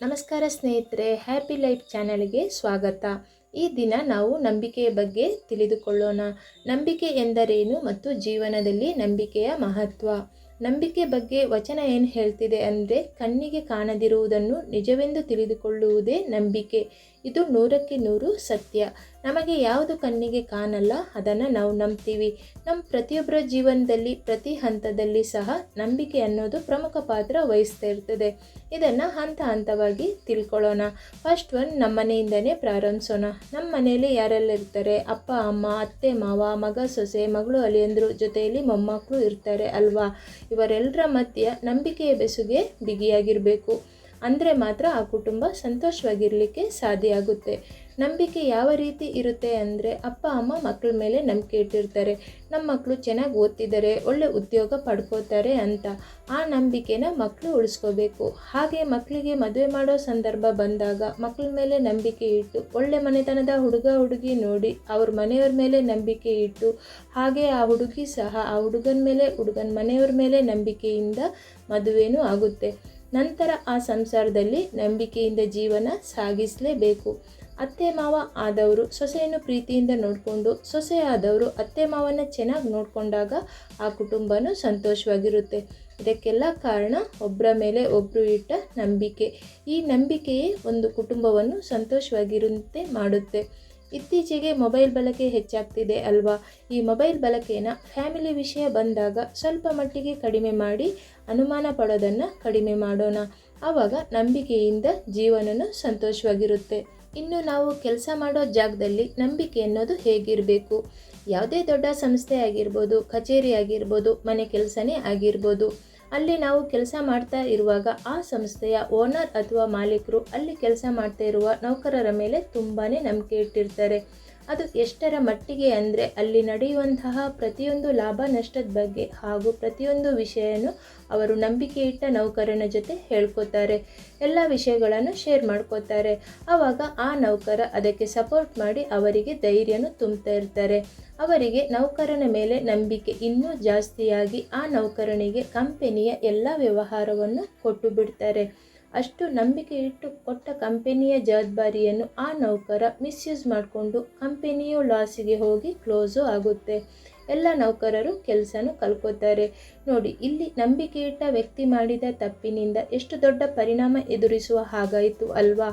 ನಮಸ್ಕಾರ ಸ್ನೇಹಿತರೆ happy life ಚಾನೆಲ್ಗೆ ಸ್ವಾಗತ. ಈ ದಿನ ನಾವು ನಂಬಿಕೆಯ ಬಗ್ಗೆ ತಿಳಿದುಕೊಳ್ಳೋಣ. ನಂಬಿಕೆ ಎಂದರೇನು ಮತ್ತು ಜೀವನದಲ್ಲಿ ನಂಬಿಕೆಯ ಮಹತ್ವ? ನಂಬಿಕೆ ಬಗ್ಗೆ ವಚನ ಏನು ಹೇಳ್ತಿದೆ ಅಂದರೆ ಕಣ್ಣಿಗೆ ಕಾಣದಿರುವುದನ್ನು ನಿಜವೆಂದು ತಿಳಿದುಕೊಳ್ಳುವುದೇ ನಂಬಿಕೆ. ಇದು ನೂರಕ್ಕೆ ನೂರು ಸತ್ಯ. ನಮಗೆ ಯಾವುದು ಕಣ್ಣಿಗೆ ಕಾಣಲ್ಲ, ಅದನ್ನು ನಾವು ನಂಬ್ತೀವಿ. ನಮ್ಮ ಪ್ರತಿಯೊಬ್ಬರ ಜೀವನದಲ್ಲಿ, ಪ್ರತಿ ಹಂತದಲ್ಲಿ ಸಹ ನಂಬಿಕೆ ಅನ್ನೋದು ಪ್ರಮುಖ ಪಾತ್ರ ವಹಿಸ್ತಾ ಇರ್ತದೆ. ಇದನ್ನು ಹಂತ ಹಂತವಾಗಿ ತಿಳ್ಕೊಳ್ಳೋಣ. ಫಸ್ಟ್ ಒನ್ ನಮ್ಮ ಮನೆಯಿಂದನೇ ಪ್ರಾರಂಭಿಸೋಣ. ನಮ್ಮ ಮನೆಯಲ್ಲಿ ಯಾರೆಲ್ಲ ಇರ್ತಾರೆ? ಅಪ್ಪ, ಅಮ್ಮ, ಅತ್ತೆ, ಮಾವ, ಮಗ, ಸೊಸೆ, ಮಗಳು ಅಲಿಯಂದರು ಜೊತೆಯಲ್ಲಿ ಮೊಮ್ಮಕ್ಕಳು ಇರ್ತಾರೆ ಅಲ್ವಾ? ಇವರೆಲ್ಲರ ಮಧ್ಯೆ ನಂಬಿಕೆಯ ಬೆಸುಗೆ ಬಿಗಿಯಾಗಿರಬೇಕು. ಅಂದರೆ ಮಾತ್ರ ಆ ಕುಟುಂಬ ಸಂತೋಷವಾಗಿರಲಿಕ್ಕೆ ಸಾಧ್ಯ ಆಗುತ್ತೆ ನಂಬಿಕೆ ಯಾವ ರೀತಿ ಇರುತ್ತೆ ಅಂದರೆ ಅಪ್ಪ, ಅಮ್ಮ ಮಕ್ಕಳ ಮೇಲೆ ನಂಬಿಕೆ ಇಟ್ಟಿರ್ತಾರೆ. ನಮ್ಮ ಮಕ್ಕಳು ಚೆನ್ನಾಗಿ ಓದ್ತಿದ್ದಾರೆ ಒಳ್ಳೆ ಉದ್ಯೋಗ ಪಡ್ಕೋತಾರೆ ಅಂತ ಆ ನಂಬಿಕೆನ ಮಕ್ಕಳು ಉಳಿಸ್ಕೋಬೇಕು. ಹಾಗೆ ಮಕ್ಕಳಿಗೆ ಮದುವೆ ಮಾಡೋ ಸಂದರ್ಭ ಬಂದಾಗ ಮಕ್ಕಳ ಮೇಲೆ ನಂಬಿಕೆ ಇಟ್ಟು, ಒಳ್ಳೆ ಮನೆತನದ ಹುಡುಗ, ಹುಡುಗಿ ನೋಡಿ ಅವ್ರ ಮನೆಯವ್ರ ಮೇಲೆ ನಂಬಿಕೆ ಇಟ್ಟು, ಹಾಗೆ ಆ ಹುಡುಗಿ ಸಹ ಆ ಹುಡುಗನ ಮೇಲೆ, ಹುಡುಗನ ಮನೆಯವ್ರ ಮೇಲೆ ನಂಬಿಕೆಯಿಂದ ಮದುವೆನೂ ಆಗುತ್ತೆ. ನಂತರ ಆ ಸಂಸಾರದಲ್ಲಿ ನಂಬಿಕೆಯಿಂದ ಜೀವನ ಸಾಗಿಸಲೇಬೇಕು. ಅತ್ತೆ ಮಾವ ಆದವರು ಸೊಸೆಯನ್ನು ಪ್ರೀತಿಯಿಂದ ನೋಡಿಕೊಂಡು, ಸೊಸೆ ಆದವರು ಅತ್ತೆ ಮಾವನ ಚೆನ್ನಾಗಿ ನೋಡಿಕೊಂಡಾಗ ಆ ಕುಟುಂಬನೂ ಸಂತೋಷವಾಗಿರುತ್ತೆ. ಇದಕ್ಕೆಲ್ಲ ಕಾರಣ ಒಬ್ಬರ ಮೇಲೆ ಒಬ್ಬರು ಇಟ್ಟ ನಂಬಿಕೆ. ಈ ನಂಬಿಕೆಯೇ ಒಂದು ಕುಟುಂಬವನ್ನು ಸಂತೋಷವಾಗಿರುವಂತೆ ಮಾಡುತ್ತೆ. ಇತ್ತೀಚೆಗೆ ಮೊಬೈಲ್ ಬಳಕೆ ಹೆಚ್ಚಾಗ್ತಿದೆ ಅಲ್ವಾ? ಈ ಮೊಬೈಲ್ ಬಳಕೆನ ಫ್ಯಾಮಿಲಿ ವಿಷಯ ಬಂದಾಗ ಸ್ವಲ್ಪ ಮಟ್ಟಿಗೆ ಕಡಿಮೆ ಮಾಡಿ ಅನುಮಾನ ಪಡೋದನ್ನು ಕಡಿಮೆ ಮಾಡೋಣ. ಆವಾಗ ನಂಬಿಕೆಯಿಂದ ಜೀವನನು ಸಂತೋಷವಾಗಿರುತ್ತೆ. ಇನ್ನು ನಾವು ಕೆಲಸ ಮಾಡೋ ಜಾಗದಲ್ಲಿ ನಂಬಿಕೆ ಅನ್ನೋದು ಹೇಗಿರಬೇಕು? ಯಾವುದೇ ದೊಡ್ಡ ಸಂಸ್ಥೆ ಆಗಿರ್ಬೋದು, ಕಚೇರಿ ಆಗಿರ್ಬೋದು, ಮನೆ ಕೆಲಸನೇ ಆಗಿರ್ಬೋದು. ಅಲ್ಲಿ ನಾವು ಕೆಲಸ ಮಾಡ್ತಾ ಇರುವಾಗ ಆ ಸಂಸ್ಥೆಯ ಓನರ್ ಅಥವಾ ಮಾಲೀಕರು ಅಲ್ಲಿ ಕೆಲಸ ಮಾಡ್ತಾ ಇರುವ ನೌಕರರ ಮೇಲೆ ತುಂಬಾ ನಂಬಿಕೆ ಇಟ್ಟಿರ್ತಾರೆ. ಅದು ಎಷ್ಟರ ಮಟ್ಟಿಗೆ ಅಂದರೆ ಅಲ್ಲಿ ನಡೆಯುವಂತಹ ಪ್ರತಿಯೊಂದು ಲಾಭ ನಷ್ಟದ ಬಗ್ಗೆ ಹಾಗೂ ಪ್ರತಿಯೊಂದು ವಿಷಯನೂ ಅವರು ನಂಬಿಕೆ ಇಟ್ಟ ನೌಕರನ ಜೊತೆ ಹೇಳ್ಕೊತಾರೆ. ಎಲ್ಲ ವಿಷಯಗಳನ್ನು ಶೇರ್ ಮಾಡ್ಕೋತಾರೆ. ಆವಾಗ ಆ ನೌಕರ ಅದಕ್ಕೆ ಸಪೋರ್ಟ್ ಮಾಡಿ ಅವರಿಗೆ ಧೈರ್ಯನೂ ತುಂಬ್ತಾ ಇರ್ತಾರೆ. ಅವರಿಗೆ ನೌಕರನ ಮೇಲೆ ನಂಬಿಕೆ ಇನ್ನೂ ಜಾಸ್ತಿಯಾಗಿ ಆ ನೌಕರನಿಗೆ ಕಂಪೆನಿಯ ಎಲ್ಲ ವ್ಯವಹಾರವನ್ನು ಕೊಟ್ಟು ಬಿಡ್ತಾರೆ. ಅಷ್ಟು ನಂಬಿಕೆ ಇಟ್ಟು ಕೊಟ್ಟ ಕಂಪೆನಿಯ ಜವಾಬ್ದಾರಿಯನ್ನು ಆ ನೌಕರ ಮಿಸ್ಯೂಸ್ ಮಾಡಿಕೊಂಡು ಕಂಪೆನಿಯು ಲಾಸಿಗೆ ಹೋಗಿ ಕ್ಲೋಸು ಆಗುತ್ತೆ. ಎಲ್ಲ ನೌಕರರು ಕೆಲಸನೂ ಕಲ್ಕೋತಾರೆ. ನೋಡಿ, ಇಲ್ಲಿ ನಂಬಿಕೆ ಇಟ್ಟ ವ್ಯಕ್ತಿ ಮಾಡಿದ ತಪ್ಪಿನಿಂದ ಎಷ್ಟು ದೊಡ್ಡ ಪರಿಣಾಮ ಎದುರಿಸುವ ಹಾಗಾಯಿತು ಅಲ್ವಾ?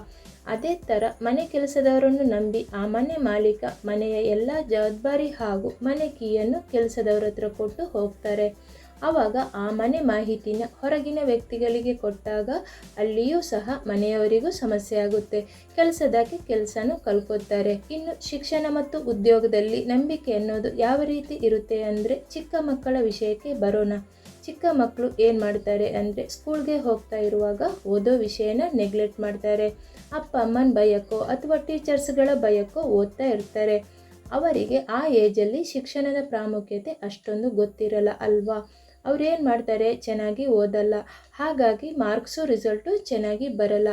ಅದೇ ಥರ ಮನೆ ಕೆಲಸದವರನ್ನು ನಂಬಿ ಆ ಮನೆ ಮಾಲೀಕ ಮನೆಯ ಎಲ್ಲ ಜವಾಬ್ದಾರಿ ಹಾಗೂ ಮನೆ ಕೀಯನ್ನು ಕೆಲಸದವರ ಹತ್ರ ಕೊಟ್ಟು ಹೋಗ್ತಾರೆ. ಆವಾಗ ಆ ಮನೆ ಮಾಹಿತಿನ ಹೊರಗಿನ ವ್ಯಕ್ತಿಗಳಿಗೆ ಕೊಟ್ಟಾಗ ಅಲ್ಲಿಯೂ ಸಹ ಮನೆಯವರಿಗೂ ಸಮಸ್ಯೆ ಆಗುತ್ತೆ. ಕೆಲಸದಕ್ಕೆ ಕೆಲಸನೂ ಕಲ್ಕೋತಾರೆ ಇನ್ನು ಶಿಕ್ಷಣ ಮತ್ತು ಉದ್ಯೋಗದಲ್ಲಿ ನಂಬಿಕೆ ಅನ್ನೋದು ಯಾವ ರೀತಿ ಇರುತ್ತೆ ಅಂದರೆ ಚಿಕ್ಕ ಮಕ್ಕಳ ವಿಷಯಕ್ಕೆ ಬರೋಣ. ಚಿಕ್ಕ ಮಕ್ಕಳು ಏನು ಮಾಡ್ತಾರೆ ಅಂದರೆ ಸ್ಕೂಲ್ಗೆ ಹೋಗ್ತಾ ಇರುವಾಗ ಓದೋ ವಿಷಯನ ನೆಗ್ಲೆಕ್ಟ್ ಮಾಡ್ತಾರೆ. ಅಪ್ಪ ಅಮ್ಮನ ಭಯಕ್ಕೋ ಅಥವಾ ಟೀಚರ್ಸ್ಗಳ ಭಯಕ್ಕೋ ಓದ್ತಾ ಇರ್ತಾರೆ. ಅವರಿಗೆ ಆ ಏಜಲ್ಲಿ ಶಿಕ್ಷಣದ ಪ್ರಾಮುಖ್ಯತೆ ಅಷ್ಟೊಂದು ಗೊತ್ತಿರಲ್ಲ ಅಲ್ವಾ? ಅವ್ರು ಏನು ಮಾಡ್ತಾರೆ? ಚೆನ್ನಾಗಿ ಓದಲ್ಲ. ಹಾಗಾಗಿ ಮಾರ್ಕ್ಸು ರಿಸಲ್ಟು ಚೆನ್ನಾಗಿ ಬರಲ್ಲ.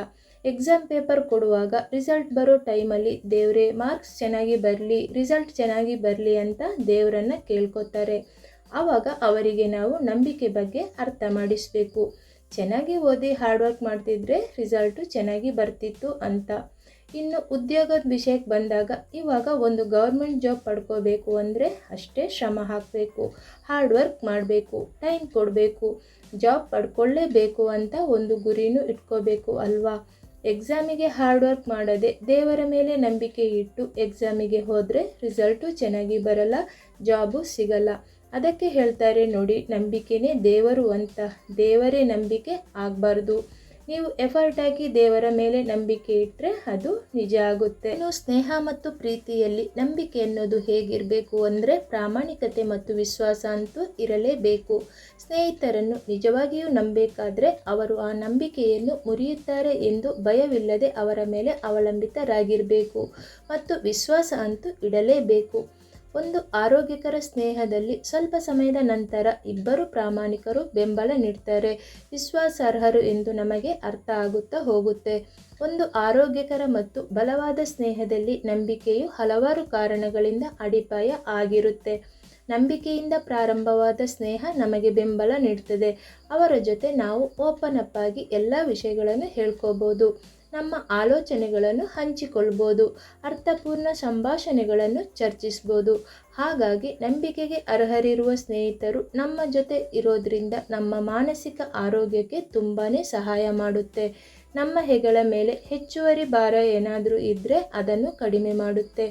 ಎಕ್ಸಾಮ್ ಪೇಪರ್ ಕೊಡುವಾಗ ರಿಸಲ್ಟ್ ಬರೋ ಟೈಮಲ್ಲಿ ದೇವರೇ, ಮಾರ್ಕ್ಸ್ ಚೆನ್ನಾಗಿ ಬರಲಿ, ರಿಸಲ್ಟ್ ಚೆನ್ನಾಗಿ ಬರಲಿ ಅಂತ ದೇವರನ್ನು ಕೇಳ್ಕೊತಾರೆ. ಆವಾಗ ಅವರಿಗೆ ನಾವು ನಂಬಿಕೆ ಬಗ್ಗೆ ಅರ್ಥ ಮಾಡಿಸ್ಬೇಕು. ಚೆನ್ನಾಗಿ ಓದಿ ಹಾರ್ಡ್ ವರ್ಕ್ ಮಾಡ್ತಿದ್ರೆ ರಿಸಲ್ಟು ಚೆನ್ನಾಗಿ ಬರ್ತಿತ್ತು ಅಂತ. ಇನ್ನು ಉದ್ಯೋಗದ ವಿಷಯಕ್ಕೆ ಬಂದಾಗ ಇವಾಗ ಒಂದು ಗೌರ್ಮೆಂಟ್ ಜಾಬ್ ಪಡ್ಕೋಬೇಕು ಅಂದರೆ ಅಷ್ಟೇ ಶ್ರಮ ಹಾಕಬೇಕು ಹಾರ್ಡ್ ವರ್ಕ್ ಮಾಡಬೇಕು ಟೈಮ್ ಕೊಡಬೇಕು ಜಾಬ್ ಪಡ್ಕೊಳ್ಳೇಬೇಕು ಅಂತ ಒಂದು ಗುರಿನೂ ಇಟ್ಕೋಬೇಕು ಅಲ್ವಾ? ಎಕ್ಸಾಮಿಗೆ ಹಾರ್ಡ್ ವರ್ಕ್ ಮಾಡದೆ ದೇವರ ಮೇಲೆ ನಂಬಿಕೆ ಇಟ್ಟು ಎಕ್ಸಾಮಿಗೆ ಹೋದರೆ ರಿಸಲ್ಟು ಚೆನ್ನಾಗಿ ಬರಲ್ಲ ಜಾಬು ಸಿಗಲ್ಲ. ಅದಕ್ಕೆ ಹೇಳ್ತಾರೆ ನೋಡಿ, ನಂಬಿಕೆನೇ ದೇವರು ಅಂತ. ದೇವರೇ ನಂಬಿಕೆ ಆಗಬಾರ್ದು. ನೀವು ಎಫರ್ಟ್ ಹಾಕಿ ದೇವರ ಮೇಲೆ ನಂಬಿಕೆ ಇಟ್ಟರೆ ಅದು ನಿಜ ಆಗುತ್ತೆ. ಇನ್ನು ಸ್ನೇಹ ಮತ್ತು ಪ್ರೀತಿಯಲ್ಲಿ ನಂಬಿಕೆ ಅನ್ನೋದು ಹೇಗಿರಬೇಕು ಅಂದರೆ ಪ್ರಾಮಾಣಿಕತೆ ಮತ್ತು ವಿಶ್ವಾಸ ಅಂತೂ ಇರಲೇಬೇಕು. ಸ್ನೇಹಿತರನ್ನು ನಿಜವಾಗಿಯೂ ನಂಬಬೇಕಾದ್ರೆ ಅವರು ಆ ನಂಬಿಕೆಯನ್ನು ಮುರಿಯುತ್ತಾರೆ ಎಂದು ಭಯವಿಲ್ಲದೆ ಅವರ ಮೇಲೆ ಅವಲಂಬಿತರಾಗಿರಬೇಕು ಮತ್ತು ವಿಶ್ವಾಸ ಅಂತೂ ಇಡಲೇಬೇಕು. ಒಂದು ಆರೋಗ್ಯಕರ ಸ್ನೇಹದಲ್ಲಿ ಸ್ವಲ್ಪ ಸಮಯದ ನಂತರ ಇಬ್ಬರು ಪ್ರಾಮಾಣಿಕರು ಬೆಂಬಲ ನೀಡ್ತಾರೆ. ವಿಶ್ವಾಸಾರ್ಹರು ಎಂದು ನಮಗೆ ಅರ್ಥ ಆಗುತ್ತಾ ಹೋಗುತ್ತೆ. ಒಂದು ಆರೋಗ್ಯಕರ ಮತ್ತು ಬಲವಾದ ಸ್ನೇಹದಲ್ಲಿ ನಂಬಿಕೆಯು ಹಲವಾರು ಕಾರಣಗಳಿಂದ ಅಡಿಪಾಯ ಆಗಿರುತ್ತೆ. ನಂಬಿಕೆಯಿಂದ ಪ್ರಾರಂಭವಾದ ಸ್ನೇಹ ನಮಗೆ ಬೆಂಬಲ ನೀಡ್ತದೆ. ಅವರ ಜೊತೆ ನಾವು ಓಪನ್ ಅಪ್ ಆಗಿ ಎಲ್ಲ ವಿಷಯಗಳನ್ನು ಹೇಳ್ಕೋಬೋದು. ನಮ್ಮ ಆಲೋಚನೆಗಳನ್ನು ಹಂಚಿಕೊಳ್ಬೋದು, ಅರ್ಥಪೂರ್ಣ ಸಂಭಾಷಣೆಗಳನ್ನು ಚರ್ಚಿಸ್ಬೋದು. ಹಾಗಾಗಿ ನಂಬಿಕೆಗೆ ಅರ್ಹರಿರುವ ಸ್ನೇಹಿತರು ನಮ್ಮ ಜೊತೆ ಇರೋದ್ರಿಂದ ನಮ್ಮ ಮಾನಸಿಕ ಆರೋಗ್ಯಕ್ಕೆ ತುಂಬಾ ಸಹಾಯ ಮಾಡುತ್ತೆ. ನಮ್ಮ ಹೆಗಳ ಮೇಲೆ ಹೆಚ್ಚುವರಿ ಭಾರ ಏನಾದರೂ ಇದ್ದರೆ ಅದನ್ನು ಕಡಿಮೆ ಮಾಡುತ್ತೆ.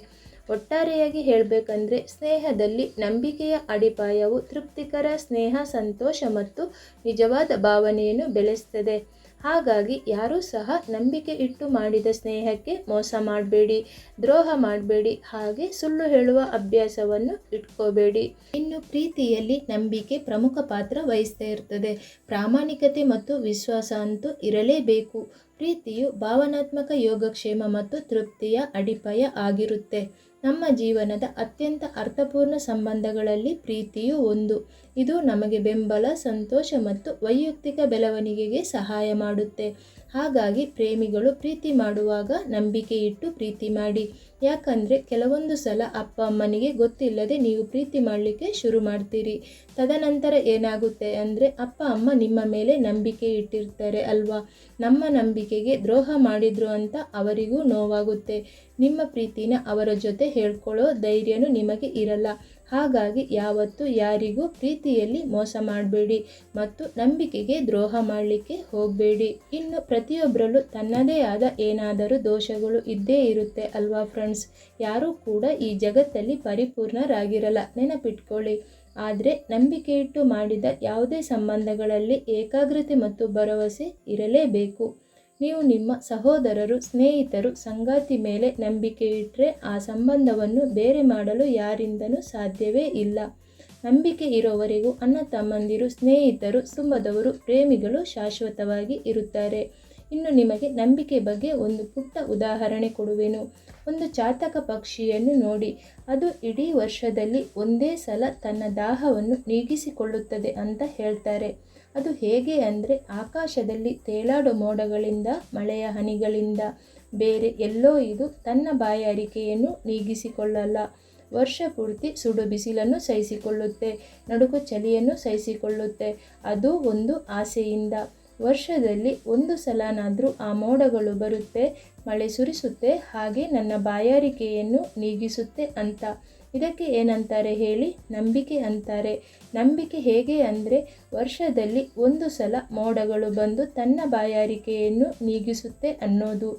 ಒಟ್ಟಾರೆಯಾಗಿ ಹೇಳಬೇಕಂದ್ರೆ ಸ್ನೇಹದಲ್ಲಿ ನಂಬಿಕೆಯ ಅಡಿಪಾಯವು ತೃಪ್ತಿಕರ ಸ್ನೇಹ, ಸಂತೋಷ ಮತ್ತು ನಿಜವಾದ ಭಾವನೆಯನ್ನು ಬೆಳೆಸ್ತದೆ. ಹಾಗಾಗಿ ಯಾರೂ ಸಹ ನಂಬಿಕೆ ಇಟ್ಟು ಮಾಡಿದ ಸ್ನೇಹಕ್ಕೆ ಮೋಸ ಮಾಡಬೇಡಿ, ದ್ರೋಹ ಮಾಡಬೇಡಿ, ಹಾಗೆ ಸುಳ್ಳು ಹೇಳುವ ಅಭ್ಯಾಸವನ್ನು ಇಟ್ಕೋಬೇಡಿ. ಇನ್ನು ಪ್ರೀತಿಯಲ್ಲಿ ನಂಬಿಕೆ ಪ್ರಮುಖ ಪಾತ್ರ ವಹಿಸ್ತಾ ಇರ್ತದೆ. ಪ್ರಾಮಾಣಿಕತೆ ಮತ್ತು ವಿಶ್ವಾಸ ಅಂತೂ ಇರಲೇಬೇಕು. ಪ್ರೀತಿಯು ಭಾವನಾತ್ಮಕ ಯೋಗಕ್ಷೇಮ ಮತ್ತು ತೃಪ್ತಿಯ ಅಡಿಪಾಯ ಆಗಿರುತ್ತೆ. ನಮ್ಮ ಜೀವನದ ಅತ್ಯಂತ ಅರ್ಥಪೂರ್ಣ ಸಂಬಂಧಗಳಲ್ಲಿ ಪ್ರೀತಿಯು ಒಂದು. ಇದು ನಮಗೆ ಬೆಂಬಲ, ಸಂತೋಷ ಮತ್ತು ವೈಯಕ್ತಿಕ ಬೆಳವಣಿಗೆಗೆ ಸಹಾಯ ಮಾಡುತ್ತೆ. ಹಾಗಾಗಿ ಪ್ರೇಮಿಗಳು ಪ್ರೀತಿ ಮಾಡುವಾಗ ನಂಬಿಕೆ ಇಟ್ಟು ಪ್ರೀತಿ ಮಾಡಿ. ಯಾಕಂದರೆ ಕೆಲವೊಂದು ಸಲ ಅಪ್ಪ ಅಮ್ಮನಿಗೆ ಗೊತ್ತಿಲ್ಲದೆ ನೀವು ಪ್ರೀತಿ ಮಾಡಲಿಕ್ಕೆ ಶುರು ಮಾಡ್ತೀರಿ. ತದನಂತರ ಏನಾಗುತ್ತೆ ಅಂದರೆ ಅಪ್ಪ ಅಮ್ಮ ನಿಮ್ಮ ಮೇಲೆ ನಂಬಿಕೆ ಇಟ್ಟಿರ್ತಾರೆ ಅಲ್ವಾ? ನಮ್ಮ ನಂಬಿಕೆಗೆ ದ್ರೋಹ ಮಾಡಿದ್ರು ಅಂತ ಅವರಿಗೂ ನೋವಾಗುತ್ತೆ. ನಿಮ್ಮ ಪ್ರೀತಿನ ಅವರ ಜೊತೆ ಹೇಳ್ಕೊಳ್ಳೋ ಧೈರ್ಯನೂ ನಿಮಗೆ ಇರಲ್ಲ. ಹಾಗಾಗಿ ಯಾವತ್ತೂ ಯಾರಿಗೂ ಪ್ರೀತಿಯಲ್ಲಿ ಮೋಸ ಮಾಡಬೇಡಿ ಮತ್ತು ನಂಬಿಕೆಗೆ ದ್ರೋಹ ಮಾಡಲಿಕ್ಕೆ ಹೋಗಬೇಡಿ. ಇನ್ನು ಪ್ರತಿಯೊಬ್ಬರಲ್ಲೂ ತನ್ನದೇ ಆದ ಏನಾದರೂ ದೋಷಗಳು ಇದ್ದೇ ಇರುತ್ತೆ ಅಲ್ವಾ ಫ್ರೆಂಡ್ಸ್? ಯಾರೂ ಕೂಡ ಈ ಜಗತ್ತಲ್ಲಿ ಪರಿಪೂರ್ಣರಾಗಿರಲ್ಲ. ನೆನಪಿಟ್ಕೊಳ್ಳಿ. ಆದರೆ ನಂಬಿಕೆ ಇಟ್ಟು ಮಾಡಿದ ಯಾವುದೇ ಸಂಬಂಧಗಳಲ್ಲಿ ಏಕಾಗ್ರತೆ ಮತ್ತು ಭರವಸೆ ಇರಲೇಬೇಕು. ನೀವು ನಿಮ್ಮ ಸಹೋದರರು, ಸ್ನೇಹಿತರು, ಸಂಗಾತಿ ಮೇಲೆ ನಂಬಿಕೆ ಇಟ್ಟರೆ ಆ ಸಂಬಂಧವನ್ನು ಬೇರೆ ಮಾಡಲು ಯಾರಿಂದನೂ ಸಾಧ್ಯವೇ ಇಲ್ಲ. ನಂಬಿಕೆ ಇರೋವರೆಗೂ ಅಣ್ಣ ತಮ್ಮಂದಿರು, ಸ್ನೇಹಿತರು ಸುಮ್ಮದವರು ಪ್ರೇಮಿಗಳು ಶಾಶ್ವತವಾಗಿ ಇರುತ್ತಾರೆ. ಇನ್ನು ನಿಮಗೆ ನಂಬಿಕೆ ಬಗ್ಗೆ ಒಂದು ಪುಟ್ಟ ಉದಾಹರಣೆ ಕೊಡುವೆನು. ಒಂದು ಚಾತಕ ಪಕ್ಷಿಯನ್ನು ನೋಡಿ. ಅದು ಇಡೀ ವರ್ಷದಲ್ಲಿ ಒಂದೇ ಸಲ ತನ್ನ ದಾಹವನ್ನು ನೀಗಿಸಿಕೊಳ್ಳುತ್ತದೆ ಅಂತ ಹೇಳ್ತಾರೆ. ಅದು ಹೇಗೆ ಅಂದರೆ ಆಕಾಶದಲ್ಲಿ ತೇಲಾಡು ಮೋಡಗಳಿಂದ, ಮಳೆಯ ಹನಿಗಳಿಂದ, ಬೇರೆ ಎಲ್ಲೋ ಇದು ತನ್ನ ಬಾಯಾರಿಕೆಯನ್ನು ನೀಗಿಸಿಕೊಳ್ಳಲ್ಲ. ವರ್ಷ ಪೂರ್ತಿ ಸುಡು ಬಿಸಿಲನ್ನು ಸಹಿಸಿಕೊಳ್ಳುತ್ತೆ, ನಡುಕು ಚಳಿಯನ್ನು ಸಹಿಸಿಕೊಳ್ಳುತ್ತೆ. ಅದು ಒಂದು ಆಸೆಯಿಂದ. ವರ್ಷದಲ್ಲಿ ಒಂದು ಸಲನಾದರೂ ಆ ಮೋಡಗಳು ಬರುತ್ತೆ, ಮಳೆ ಸುರಿಸುತ್ತೆ, ಹಾಗೆ ನನ್ನ ಬಾಯಾರಿಕೆಯನ್ನು ನೀಗಿಸುತ್ತೆ ಅಂತ. ಇದಕ್ಕೆ ಏನಂತಾರೆ ಹೇಳಿ? ನಂಬಿಕೆ ಅಂತಾರೆ. ನಂಬಿಕೆ ಹೇಗೆ ಅಂದರೆ, ವರ್ಷದಲ್ಲಿ ಒಂದು ಸಲ ಮೋಡಗಳು ಬಂದು ತನ್ನ ಬಾಯಾರಿಕೆಯನ್ನು ನೀಗಿಸುತ್ತೆ ಅನ್ನೋದು.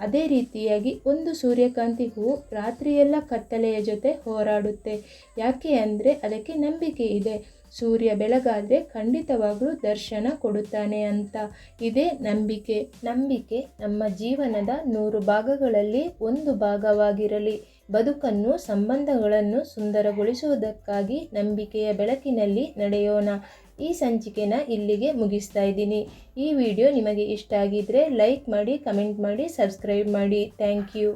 ಅದೇ ರೀತಿಯಾಗಿ ಒಂದು ಸೂರ್ಯಕಾಂತಿ ಹೂವು ರಾತ್ರಿಯೆಲ್ಲ ಕತ್ತಲೆಯ ಜೊತೆ ಹೋರಾಡುತ್ತೆ. ಯಾಕೆ ಅಂದರೆ, ಅದಕ್ಕೆ ನಂಬಿಕೆ ಇದೆ. ಸೂರ್ಯ ಬೆಳಗಾದರೆ ಖಂಡಿತವಾಗಲೂ ದರ್ಶನ ಕೊಡುತ್ತಾನೆ ಅಂತ. ಇದೇ ನಂಬಿಕೆ. ನಂಬಿಕೆ ನಮ್ಮ ಜೀವನದ ನೂರು ಭಾಗಗಳಲ್ಲಿ ಒಂದು ಭಾಗವಾಗಿರಲಿ. ಬದುಕನ್ನು, ಸಂಬಂಧಗಳನ್ನು ಸುಂದರಗೊಳಿಸುವುದಕ್ಕಾಗಿ ನಂಬಿಕೆಯ ಬೆಳಕಿನಲ್ಲಿ ನಡೆಯೋಣ. ಈ ಸಂಚಿಕೆನ ಇಲ್ಲಿಗೆ ಮುಗಿಸ್ತಾ ಇದ್ದೀನಿ. ಈ ವಿಡಿಯೋ ನಿಮಗೆ ಇಷ್ಟ ಆಗಿದ್ದರೆ ಲೈಕ್ ಮಾಡಿ, ಕಮೆಂಟ್ ಮಾಡಿ, ಸಬ್ಸ್ಕ್ರೈಬ್ ಮಾಡಿ. Thank you.